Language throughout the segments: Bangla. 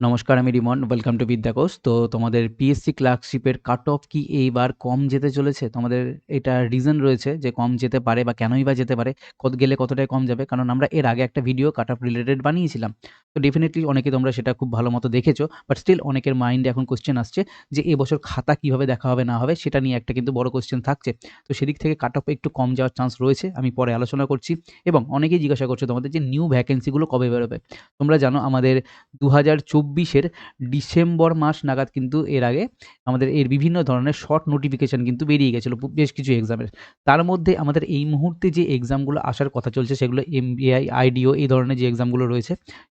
নমস্কার, আমি রিমন ওয়েলকাম টু বিদ্যাকোষ তো তোমাদের পিএসসি ক্লার্কশিপের কাট অফ কি এইবার কম যেতে চলেছে? তোমাদের এটা রিজন রয়েছে যে কম যেতে পারে বা কেনই বা যেতে পারে, কত গেলে কতটাই কম যাবে, কারণ আমরা এর আগে একটা ভিডিও কাট অফ রিলেটেড বানিয়েছিলাম। তো ডেফিনেটলি অনেকে তোমরা সেটা খুব ভালো মতো দেখেছ বাট স্টিল অনেকের মাইন্ডে এখন কোশ্চেন আসছে যে এবছর খাতা কীভাবে দেখা হবে না হবে, সেটা নিয়ে একটা কিন্তু বড় কোশ্চেন থাকছে। তো সেদিক থেকে কাট অফ একটু কম যাওয়ার চান্স রয়েছে, আমি পরে আলোচনা করছি। এবং অনেকেই জিজ্ঞাসা করছে তোমাদের যে নিউ ভ্যাকেন্সিগুলো কবে বেরোবে? তোমরা জানো আমাদের দু হাজার চব্বিশের ডিসেম্বর মাস নাগাদ কিন্তু এর আগে আমাদের এর বিভিন্ন ধরনের শর্ট নোটিফিকেশান কিন্তু বেরিয়ে গেছিল বেশ কিছু এক্সামের তার মধ্যে আমাদের এই মুহূর্তে যে এক্সামগুলো আসার কথা চলছে, সেগুলো এম এমবিআই আইডিও এই ধরনের যে এক্সামগুলো রয়েছে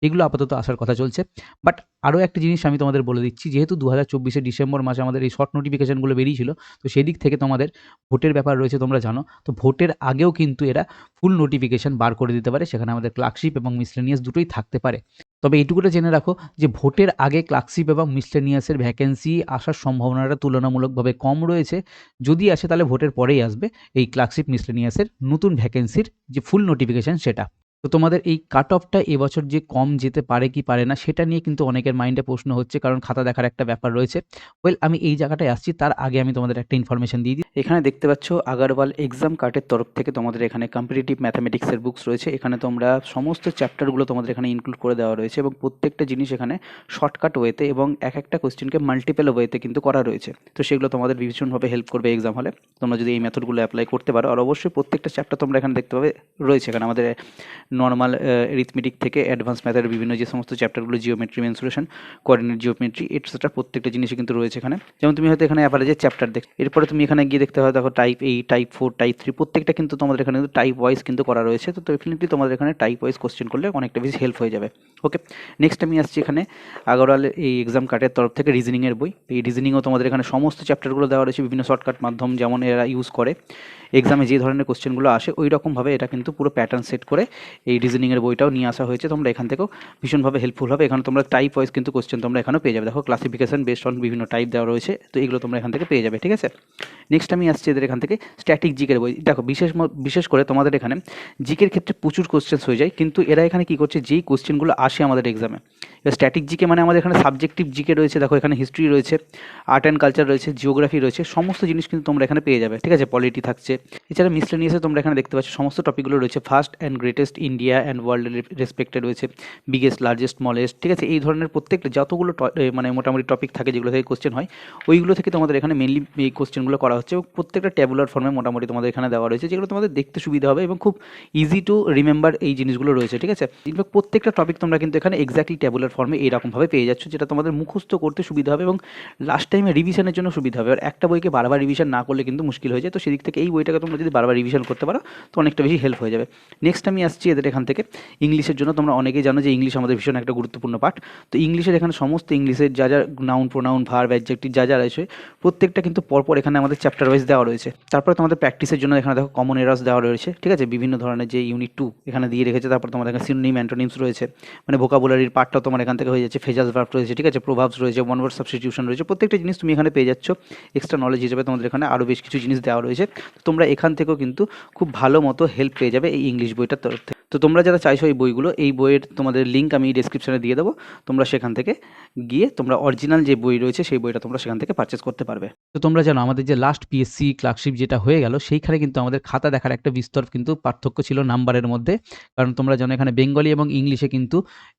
এগুলো আপাতত আসার কথা চলছে। বাট আরও একটা জিনিস আমি তোমাদের বলে দিচ্ছি, যেহেতু দু হাজার চব্বিশে ডিসেম্বর মাসে আমাদের এই শর্ট নোটিফিকেশানগুলো বেরিয়েছিল, তো সেদিক থেকে তোমাদের ভোটের ব্যাপার রয়েছে তোমরা জানো, তো ভোটের আগেও কিন্তু এরা ফুল নোটিফিকেশান বার করে দিতে পারে, সেখানে আমাদের ক্লার্কশিপ এবং মিসলেনিয়াস দুটোই থাকতে পারে। তবে এইটুকুটা জেনে রাখো যে ভোটের আগে ক্লার্কশিপ এবং মিসলেনিয়াসের ভ্যাকেন্সি আসার সম্ভাবনাটা তুলনামূলকভাবে কম রয়েছে। যদি আসে তাহলে ভোটের পরেই আসবে এই ক্লার্কশিপ মিসলেনিয়াসের নতুন ভ্যাকেন্সির যে ফুল নোটিফিকেশান সেটা। তো তোমাদের এই কাট অফটা এবছর যে কম যেতে পারে কি পারে না, সেটা নিয়ে কিন্তু অনেকের মাইন্ডে প্রশ্ন হচ্ছে, কারণ খাতা দেখার একটা ব্যাপার রয়েছে। ওয়েল আমি এই জায়গাটায় আসছি, তার আগে আমি তোমাদের একটা ইনফরমেশন দিয়ে দিই। এখানে দেখতে পাচ্ছ আগারওয়াল এক্সাম কার্টের তরফ থেকে তোমাদের এখানে কম্পিটিটিভ ম্যাথামেটিক্সের বুকস রয়েছে। এখানে তোমরা সমস্ত চ্যাপ্টারগুলো তোমাদের এখানে ইনক্লুড করে দেওয়া রয়েছে এবং প্রত্যেকটা জিনিস এখানে শর্টকাট ওয়েতে এবং এক একটা কোশ্চেনকে মাল্টিপেল ওয়েতে কিন্তু করা রয়েছে। তো সেগুলো তোমাদের ভীষণভাবে হেল্প করবে এক্সাম হলে তোমরা যদি এই মেথডগুলো অ্যাপ্লাই করতে পারো, আর অবশ্যই প্রত্যেকটা চ্যাপ্টার তোমরা এখানে দেখতে পাবে, রয়েছে। এখানে আমাদের নর্মাল রিথমেটিক থেকে অ্যাডভান্স ম্যাথের বিভিন্ন যে সমস্ত চ্যাপ্টারগুলো geometry mensuration coordinate geometry etcetera প্রত্যেকটা জিনিসই কিন্তু রয়েছে এখানে। যেমন তুমি হয়তো এখানে অ্যাভারেজের চ্যাপ্টার দেখ এরপরে তুমি এখানে গিয়ে দেখতে হয়, দেখো টাইপ এই টাইপ ফোর টাইপ থ্রি প্রত্যেকটা কিন্তু তোমাদের এখানে কিন্তু টাইপ ওয়াইজ কিন্তু করা রয়েছে। তো ডেফিনেটলি তোমাদের এখানে টাইপ ওয়াইজ কোশ্চেন করলে অনেকটা বেশি হেল্প হয়ে যাবে। ওকে নেক্সট আমি আসছি এখানে আগরওয়াল এই এক্সাম কার্ডের তরফ থেকে রিজনিংয়ের বই। এই রিজনিংও তোমাদের এখানে সমস্ত চ্যাপ্টারগুলো দেওয়া রয়েছে, বিভিন্ন শর্টকাট মাধ্যম যেমন এরা ইউজ করে। এক্সামে যে ধরনের কোশ্চেনগুলো আসে ওই রকমভাবে এটা কিন্তু পুরো প্যাটার্ন সেট করে এই রিজনিংয়ের বইটাও নিয়ে আসা হয়েছে। তোমরা এখান থেকেও ভীষণভাবে হেল্পফুল হবে। এখানে তোমরা টাইপ ওয়াইজ কিন্তু কোশ্চেন তোমরা এখানেও পেয়ে যাবে। দেখো ক্লাসিফিকেশন বেস্ট অন বিভিন্ন টাইপ দেওয়া রয়েছে, তো এগুলো তোমরা এখান থেকে পেয়ে যাবে, ঠিক আছে? নেক্সট আমি আসছি এদের এখান থেকে স্ট্যাটিক জিকের বই। দেখো, বিশেষ বিশেষ করে তোমাদের এখানে জিকের ক্ষেত্রে প্রচুর কোশ্চেন্স হয়ে যায়, কিন্তু এরা এখানে কী করছে, যেই কোশ্চেনগুলো আসে আমাদের এক্সামে এবার স্ট্যাটিক জিকে মানে আমাদের এখানে সাবজেক্টিভ জিকে রয়েছে, দেখো এখানে হিস্ট্রি রয়েছে আর্ট অ্যান্ড কালচার রয়েছে জিওগ্রাফি রয়েছে, সমস্ত জিনিস কিন্তু তোমরা এখানে পেয়ে যাবে, ঠিক আছে? পলিটি থাকছে এছাড়া মিসলেনিয়াসে তোমরা এখানে দেখতে পাচ্ছ, সমস্ত টপিকগুলো রয়েছে first and greatest India and world respected রয়েছে বিগেস্ট লার্জেস্ট স্মলেস্ট ঠিক আছে? এই ধরনের প্রত্যেকটা যতগুলো মানে মোটামুটি টপিক থাকে যেগুলো থেকে কোশ্চেন হয়, ওইগুলো থেকে তোমাদের এখানে মেনলি এই কোশ্চেনগুলো করা হচ্ছে এবং প্রত্যেকটা ট্যাবুলার ফর্মে মোটামুটি তোমাদের এখানে দেওয়া রয়েছে, যেগুলো তোমাদের দেখতে সুবিধা হবে এবং খুব ইজি টু রিমেম্বার এই জিনিসগুলো রয়েছে, ঠিক আছে? ইনফ্যাক্ট প্রত্যেকটা টপিক তোমরা কিন্তু এখানে এক্স্যাক্টলি ট্যাবুলার ফর্মে এইরকমভাবে পেয়ে যাচ্ছ, যেটা তোমাদের মুখস্থ করতে সুবিধা হবে এবং লাস্ট টাইমে রিভিশনের জন্য সুবিধা হবে। আর একটা বইকে বারবার রিভিশন না করলে কিন্তু মুশকিল হয়ে যায়, তো সেদিক থেকে এই বইটাকে তোমরা যদি বারবার রিভিশন করতে পারো, তো অনেকটা বেশি হেল্প হয়ে যাবে। নেক্সট আমি আসছি এদের এখান থেকে। ইংলিশের জন্য তোমরা অনেকেই জানো যে ইংলিশ আমাদের ভীষণ একটা গুরুত্বপূর্ণ পাঠ। তো ইংলিশের এখানে সমস্ত ইংলিশের যা যা নাউন প্রোনাউন ভার অ্যাডজেক্টিভ যা যা রয়েছে, প্রত্যেকটা কিন্তু পরপর এখানে আমাদের চ্যাপ্টার ওয়াইজ দেওয়া রয়েছে। তারপরে তোমাদের প্র্যাকটিসের জন্য এখানে দেখো কমন এরাস দেওয়া রয়েছে, ঠিক আছে? বিভিন্ন ধরনের যে ইউনিট টু এখানে দিয়ে রেখেছে, তারপর তোমাদের এখানে সিনোনিম অ্যান্টোনিমস রয়েছে। মানে ভোকাবুলারির পার্টটাও তোমার এখান থেকে হয়ে যাচ্ছে ফেজাস ভার্ব রয়েছে, ঠিক আছে? প্রভাবস রয়েছে ওয়ান ওয়ার্ড সাবস্টিটিউশন রয়েছে, প্রত্যেকটা জিনিস তুমি এখানে পেয়ে যাচ্ছ। এক্সট্রা নলেজ হিসেবে তোমাদের এখানে আরও বেশ কিছু জিনিস দেওয়া রয়েছে। তো তোমরা এখান থেকেও কিন্তু খুব ভালো মতো হেল্প পেয়ে যাবে এই ইংলিশ বইটার তরফ থেকে। তো তোমরা যারা চাইছো এই বইগুলো, এই বইয়ের তোমাদের লিঙ্ক আমি ডিসক্রিপশনে দিয়ে দেবো। তোমরা সেখান থেকে গিয়ে তোমরা অরিজিনাল যে বই রয়েছে সেই বইটা তোমরা সেখান থেকে পারচেস করতে পারবে। তো তোমরা জানো, আমাদের যে লাস্ট পিএসসি ক্লার্কশিপ যেটা হয়ে গেল, সেইখানে কিন্তু আমাদের খাতা দেখার একটা বিস্তর কিন্তু পার্থক্য ছিল নাম্বারের মধ্যে। কারণ তোমরা জানো, এখানে বেঙ্গলি এবং ইংলিশে কিন্তু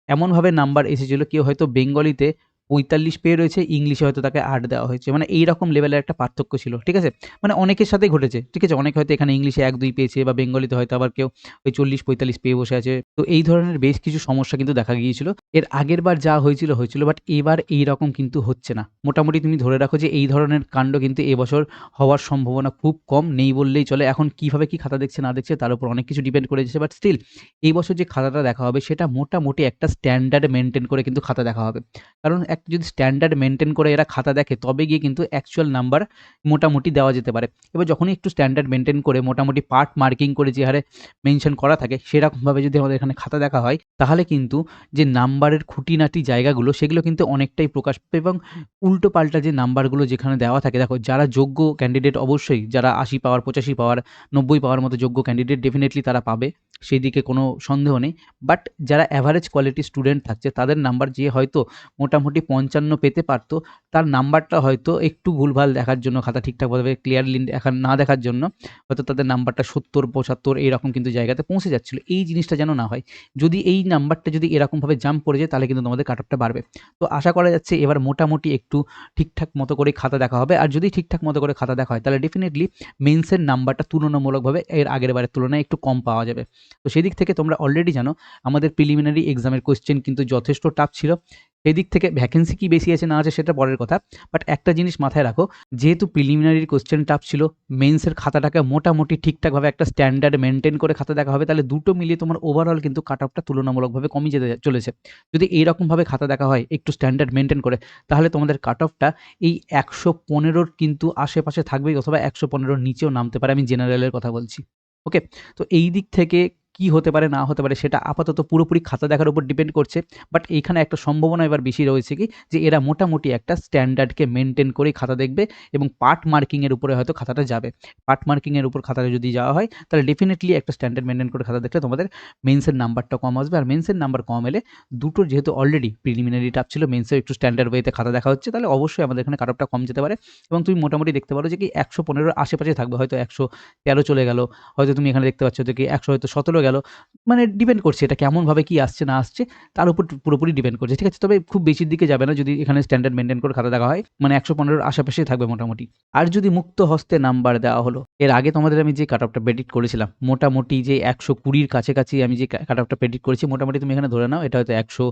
এমনভাবে নাম্বার এসেছিল, কেউ হয়তো বেঙ্গলিতে পঁয়তাল্লিশ পেয়ে রয়েছে, ইংলিশে হয়তো তাকে আট দেওয়া হয়েছে। মানে এই রকম লেভেলের একটা পার্থক্য ছিল, ঠিক আছে? মানে অনেকের সাথে ঘটেছে, ঠিক আছে? অনেকে হয়তো এখানে ইংলিশে এক, দুই পেয়েছে বা বেঙ্গলিতে হয়তো আবার কেউ ওই চল্লিশ, পঁয়তাল্লিশ পেয়ে বসে আছে। তো এই ধরনের বেশ কিছু সমস্যা কিন্তু দেখা গিয়েছিল। এর আগের বার যা হয়েছিল হয়েছিল বাট এবার এই রকম কিন্তু হচ্ছে না। মোটামুটি তুমি ধরে রাখো যে এই ধরনের কাণ্ড কিন্তু এবছর হওয়ার সম্ভাবনা খুব কম, নেই বললেই চলে। এখন কীভাবে কি খাতা দেখছে, না দেখছে, তার উপর অনেক কিছু ডিপেন্ড করে যাচ্ছে বাট স্টিল এই বছর যে খাতাটা দেখা হবে, সেটা মোটামুটি একটা স্ট্যান্ডার্ড মেনটেন করে কিন্তু খাতা দেখা হবে। কারণ এক যদি স্ট্যান্ডার্ড মেনটেন করে এরা খাতা দেখে, তবে গিয়ে কিন্তু অ্যাকচুয়াল নাম্বার মোটামুটি দেওয়া যেতে পারে। এবার যখনই একটু স্ট্যান্ডার্ড মেনটেন করে, মোটামুটি পার্ট মার্কিং করে যে হারে মেনশন করা থাকে, সেরকমভাবে যদি আমাদের এখানে খাতা দেখা হয়, তাহলে কিন্তু যে নাম্বারের খুঁটিনাটি জায়গাগুলো, সেগুলো কিন্তু অনেকটাই প্রকাশ পাবে এবং উল্টো পাল্টা যে নাম্বারগুলো যেখানে দেওয়া থাকে, দেখো যারা যোগ্য ক্যান্ডিডেট অবশ্যই, যারা আশি পাওয়ার, পঁচাশি পাওয়ার, নব্বই পাওয়ার মতো যোগ্য ক্যান্ডিডেট ডেফিনেটলি তারা পাবে সেই দিকে কোনো সন্দেহ নেই। বাট যারা অ্যাভারেজ কোয়ালিটি স্টুডেন্ট থাকছে, তাদের নাম্বার যে হয়তো মোটামুটি পঞ্চান্ন পেতে পারতো। তার নাম্বারটা হয়তো একটু ভুলভাল দেখার জন্য, খাতা ঠিকঠাকভাবে ক্লিয়ারলি দেখা না দেখার জন্য, হয়তো তাদের নাম্বারটা সত্তর, পঁচাত্তর এইরকম কিন্তু জায়গাতে পৌঁছে যাচ্ছিল। এই জিনিসটা যেন না হয়। যদি এই নাম্বারটা যদি এরকমভাবে জাম্প করে যায়, তাহলে কিন্তু তোমাদের কাট অফটা বাড়বে। তো আশা করা যাচ্ছে এবার মোটামুটি একটু ঠিকঠাক মতো করে খাতা দেখা হবে। আর যদি ঠিকঠাক মতো করে খাতা দেখা হয়, তাহলে ডেফিনেটলি মেন্সের নাম্বারটা তুলনামূলকভাবে এর আগের বারের তুলনায় একটু কম পাওয়া যাবে। তো সেদিক থেকে তোমরা অলরেডি জানো, আমাদের প্রিলিমিনারি এক্সামের কোয়েশ্চেন কিন্তু যথেষ্ট টাফ ছিল। সেই দিক থেকে ভ্যাকেন্সি কি বেশি আছে না আছে সেটা পরের কথা। বাট একটা জিনিস মাথায় রাখো, যেহেতু প্রিলিমিনারির কোশ্চেন টাফ ছিল মেন্সের খাতাটাকে মোটামুটি ঠিকঠাকভাবে একটা স্ট্যান্ডার্ড মেনটেন করে খাতা দেখা হবে, তাহলে দুটো মিলিয়ে তোমার ওভারঅল কিন্তু কাট অফটা তুলনামূলকভাবে কমই যেতে চলেছে। যদি এইরকমভাবে খাতা দেখা হয়, একটু স্ট্যান্ডার্ড মেনটেন করে, তাহলে তোমাদের কাট অফটা এই একশো পনেরোর কিন্তু আশেপাশে থাকবেই, অথবা একশো পনেরোর নিচেও নামতে পারে, আমি জেনারেলের কথা বলছি। ওকে তো এই দিক থেকে কি হতে পারে, না হতে পারে, সেটা আপাতত পুরোপুরি খাতা দেখার উপর ডিপেন্ড করছে। বাট এইখানে একটা সম্ভাবনা এবার বেশি রয়েছে কি, যে এরা মোটামুটি একটা স্ট্যান্ডার্ডকে মেনটেন করেই খাতা দেখবে এবং পার্ট মার্কিংয়ের উপরে হয়তো খাতাটা যাবে। পার্ট মার্কিংয়ের উপর খাতাটা যদি যাওয়া হয়, তাহলে ডেফিনেটলি একটা স্ট্যান্ডার্ড মেনটেন করে খাতা দেখলে তোমাদের মেন্সের নাম্বারটা কম আসবে। আর মেন্সের নাম্বার কম এলে দুটোর যেহেতু অলরেডি প্রিলিমিনারি টাপ ছিল মেন্সের একটু স্ট্যান্ডার্ড ওয়েতে খাতা দেখা হচ্ছে, তাহলে অবশ্যই আমাদের এখানে কাটঅফটা কম যেতে পারে। এবং তুমি মোটামুটি দেখতে পারো যে কি একশো পনেরোর আশেপাশে থাকবে, হয়তো একশো তেরো চলে গেল। হয়তো তুমি এখানে দেখতে পাচ্ছ যে কি একশো হয়তো সতেরো গেল। মানে ডিপেন্ড করছে এটা কেমনভাবে কি আসছে, না আসছে, তার উপর পুরোপুরি ডিপেন্ড করছে, ঠিক আছে? তবে খুব বেশির দিকে যাবে না যদি এখানে স্ট্যান্ডার্ড মেনটেন করে খাতা দেখা হয় মানে একশো পনেরোর আশেপাশেই থাকবে মোটামুটি। আর যদি মুক্ত হস্তে নাম্বার দেওয়া হলো, এর আগে তোমাদের আমি যে কাট অফটা প্রেডিক্ট করেছিলাম, মোটামুটি যে একশো কুড়ির কাছাকাছি আমি যে কাট অফটা প্রেডিক্ট করেছি, মোটামুটি তুমি এখানে ধরে নাও, এটা হয়তো একশো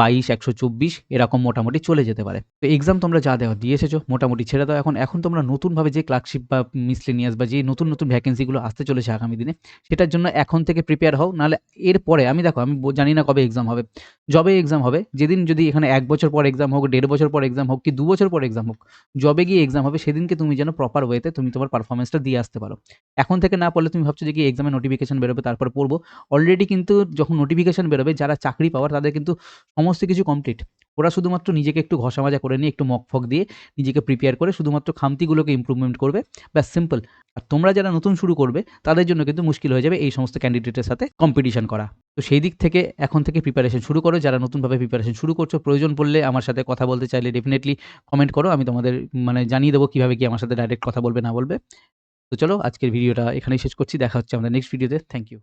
বাইশ, একশো চব্বিশ, এরকম মোটামুটি চলে যেতে পারে। তো এক্সাম তোমরা যা দেওয়া, দিয়ে এসেছ, মোটামুটি ছেড়ে দাও। এখন এখন তোমরা নতুনভাবে যে ক্লার্কশিপ বা মিসলেনিয়াস বা যে নতুন নতুন ভ্যাকেন্সিগুলো আসতে চলেছে আগামী দিনে, সেটার জন্য এখন থেকে প্রিপেয়ার হও, নাহলে এরপরে, আমি দেখো, আমি জানি না কবে এক্সাম হবে। জবে এক্সাম হবে, যেদিন যদি এখানে এক বছর পর এক্সাম হোক, দেড় বছর পর এক্সাম হোক, কি দু বছর পর এক্সাম হোক জবে গিয়ে এক্সাম হবে, সেদিনকে তুমি যেন প্রপার ওয়েতে তুমি তোমার পারফরমেন্সটা দিয়ে আসতে পারো। এখন থেকে না পড়লে তুমি ভাবছ যে কি এক্সামে নোটিফিকেশন বেরোবে, তারপর পড়ব। অলরেডি কিন্তু যখন নোটিফিকেশন বেরোবে, যারা চাকরি পাওয়ার, তাদের কিন্তু সমস্ত কিছু কমপ্লিট ওরা শুধুমাত্র নিজেকে একটু ঘষা মাজা করে নিয়ে, একটু মক ফক দিয়ে নিজেকে প্রিপেয়ার করে শুধুমাত্র খামতিগুলোকে ইম্প্রুভমেন্ট করবে। ব্যাস সিম্পল আর তোমরা যারা নতুন শুরু করবে, তাদের জন্য কিন্তু মুশকিল হয়ে যাবে এই সমস্ত ক্যান্ডিডেটের সাথে কম্পিটিশন করা। তো সেই দিক থেকে এখন থেকে প্রিপারেশন শুরু করো। যারা নতুনভাবে প্রিপারেশন শুরু করছ, প্রয়োজন পড়লে আমার সাথে কথা বলতে চাইলে ডেফিনেটলি কমেন্ট করো। আমি তোমাদের মানে জানিয়ে দেবো কীভাবে কি আমার সাথে ডাইরেক্ট কথা বলবে, না বলবে। তো চলো, আজকের ভিডিওটা এখানেই শেষ করছি। দেখা হচ্ছে আমাদের নেক্সট ভিডিওতে থ্যাংক ইউ